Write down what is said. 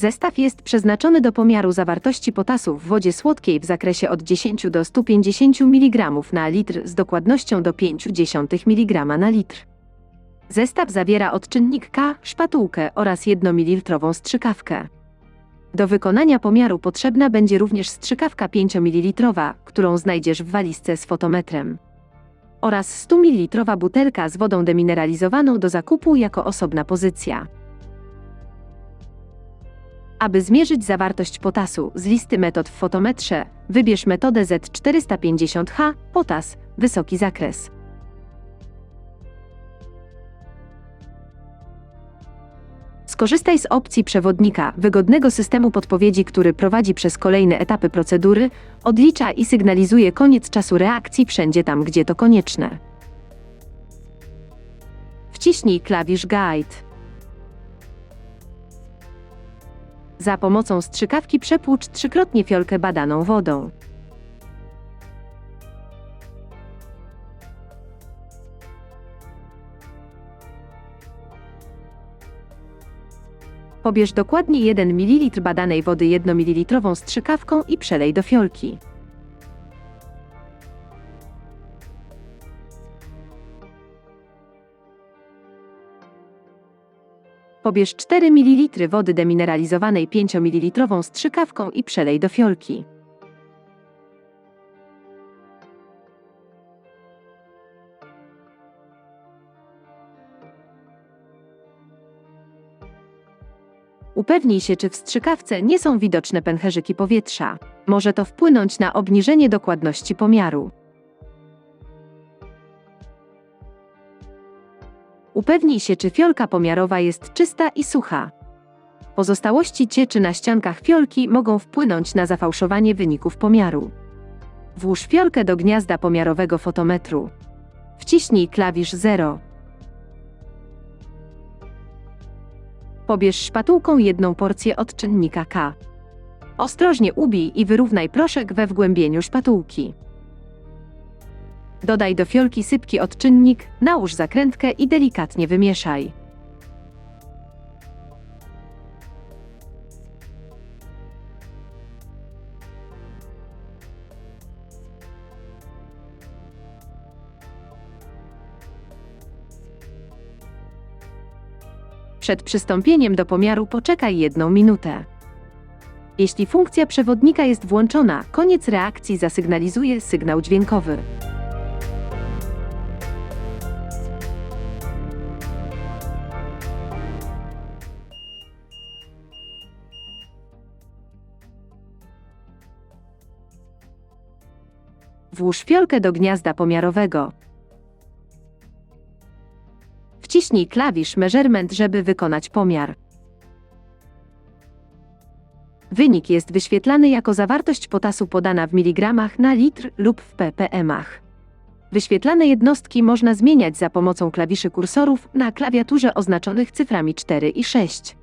Zestaw jest przeznaczony do pomiaru zawartości potasu w wodzie słodkiej w zakresie od 10 do 150 mg na litr z dokładnością do 0,5 mg na litr. Zestaw zawiera odczynnik K, szpatułkę oraz 1 ml strzykawkę. Do wykonania pomiaru potrzebna będzie również strzykawka 5 ml, którą znajdziesz w walizce z fotometrem. Oraz 100 ml butelka z wodą demineralizowaną do zakupu jako osobna pozycja. Aby zmierzyć zawartość potasu z listy metod w fotometrze, wybierz metodę Z450H, potas, wysoki zakres. Skorzystaj z opcji przewodnika, wygodnego systemu podpowiedzi, który prowadzi przez kolejne etapy procedury, odlicza i sygnalizuje koniec czasu reakcji wszędzie tam, gdzie to konieczne. Wciśnij klawisz Guide. Za pomocą strzykawki przepłucz trzykrotnie fiolkę badaną wodą. Pobierz dokładnie 1 ml badanej wody 1 ml strzykawką i przelej do fiolki. Pobierz 4 ml wody demineralizowanej 5 ml strzykawką i przelej do fiolki. Upewnij się, czy w strzykawce nie są widoczne pęcherzyki powietrza. Może to wpłynąć na obniżenie dokładności pomiaru. Upewnij się, czy fiolka pomiarowa jest czysta i sucha. Pozostałości cieczy na ściankach fiolki mogą wpłynąć na zafałszowanie wyników pomiaru. Włóż fiolkę do gniazda pomiarowego fotometru. Wciśnij klawisz 0. Pobierz szpatułką jedną porcję odczynnika K. Ostrożnie ubij i wyrównaj proszek we wgłębieniu szpatułki. Dodaj do fiolki sypki odczynnik, nałóż zakrętkę i delikatnie wymieszaj. Przed przystąpieniem do pomiaru poczekaj jedną minutę. Jeśli funkcja przewodnika jest włączona, koniec reakcji zasygnalizuje sygnał dźwiękowy. Włóż fiolkę do gniazda pomiarowego. Wciśnij klawisz Measurement, żeby wykonać pomiar. Wynik jest wyświetlany jako zawartość potasu podana w miligramach na litr lub w ppmach. Wyświetlane jednostki można zmieniać za pomocą klawiszy kursorów na klawiaturze oznaczonych cyframi 4 i 6.